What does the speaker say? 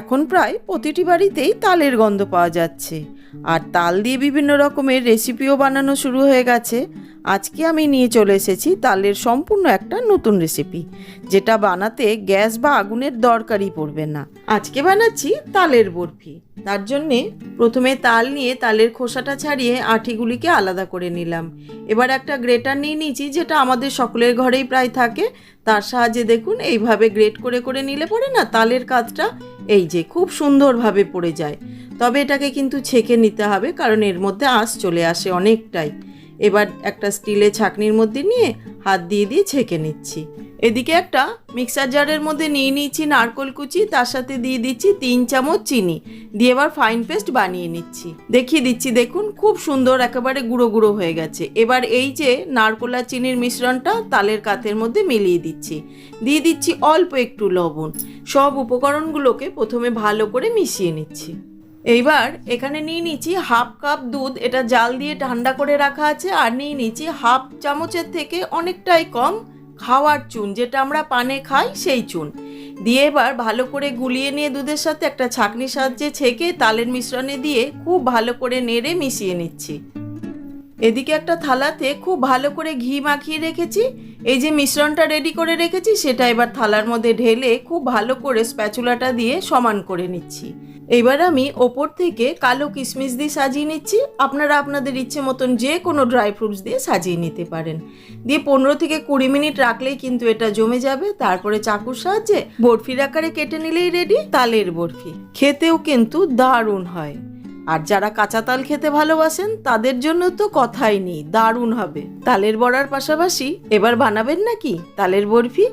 এখন প্রায় প্রতিটি বাড়িতেই তালের গন্ধ পাওয়া যাচ্ছে। আর তাল দিয়ে বিভিন্ন রকমের রেসিপিও বানানো শুরু হয়ে গেছে। আজকে আমি নিয়ে চলে এসেছি তালের সম্পূর্ণ একটা নতুন রেসিপি, যেটা বানাতে গ্যাস বা আগুনের দরকারই পড়বে না। আজকে বানাচ্ছি তালের বরফি। তার জন্যে প্রথমে তাল নিয়ে তালের খোসাটা ছাড়িয়ে আঠিগুলিকে আলাদা করে নিলাম। এবার একটা গ্রেটার নিয়ে নিয়েছি, যেটা আমাদের সকলের ঘরেই প্রায় থাকে। তার সাহায্যে দেখুন, এইভাবে গ্রেট করে করে নিলে পরে না তালের কাজটা এই যে, খুব সুন্দরভাবে পড়ে যায়। তবে এটাকে কিন্তু ছেঁকে নিতে হবে, কারণ এর মধ্যে আঁশ চলে আসে অনেকটাই। এবার একটা স্টিলের ছাকনির মধ্যে নিয়ে হাত দিয়ে দিয়ে ছেঁকে নিচ্ছি। এদিকে একটা মিক্সার জারের মধ্যে নিয়ে নিচ্ছি নারকোল কুচি, তার সাথে দিয়ে দিচ্ছি তিন চামচ চিনি। দিয়ে এবার ফাইন পেস্ট বানিয়ে নিচ্ছি। দেখিয়ে দিচ্ছি, দেখুন, খুব সুন্দর একেবারে গুঁড়ো গুঁড়ো হয়ে গেছে। এবার এই যে নারকোল আর চিনির মিশ্রণটা তালের কাতের মধ্যে মিলিয়ে দিচ্ছি। দিয়ে দিচ্ছি অল্প একটু লবণ। সব উপকরণগুলোকে প্রথমে ভালো করে মিশিয়ে নিচ্ছি। এইবার এখানে নিয়ে নিচ্ছি হাফ কাপ দুধ, এটা জাল দিয়ে ঠান্ডা করে রাখা আছে, আর নিয়ে নিচ্ছি হাফ চামচের থেকে অনেকটাই কম খাওয়ার চুন, যেটা আমরা পানে খাই সেই চুন। দিয়ে এবার ভালো করে গুলিয়ে নিয়ে দুধের সাথে একটা ছাঁকনির সাহায্যে ছেঁকে তালের মিশ্রণে দিয়ে খুব ভালো করে নেড়ে মিশিয়ে নিচ্ছি। এদিকে একটা থালাতে খুব ভালো করে ঘি মাখিয়ে রেখেছি এই যে মিশ্রণটা রেডি করে রেখেছি, সেটা এবার থালার মধ্যে ঢেলে খুব ভালো করে স্প্যাচুলাটা দিয়ে সমান করে নিচ্ছি। এবার আমি ওপর থেকে কালো কিশমিশ দিয়ে সাজিয়ে নিচ্ছি। আপনারা আপনাদের ইচ্ছে মতন যে কোনো ড্রাই ফ্রুটস দিয়ে সাজিয়ে নিতে পারেন। দিয়ে পনেরো থেকে কুড়ি মিনিট রাখলেই কিন্তু এটা জমে যাবে। তারপরে চাকুর সাহায্যে বরফির আকারে কেটে নিলেই রেডি তালের বরফি। খেতেও কিন্তু দারুণ হয়। আর যারা কাঁচা তাল খেতে ভালোবাসেন, তাদের জন্য তো কথাই নেই, দারুণ হবে। তালের বড়ার পাশাপাশি এবার বানাবেন নাকি? তালের বরফি?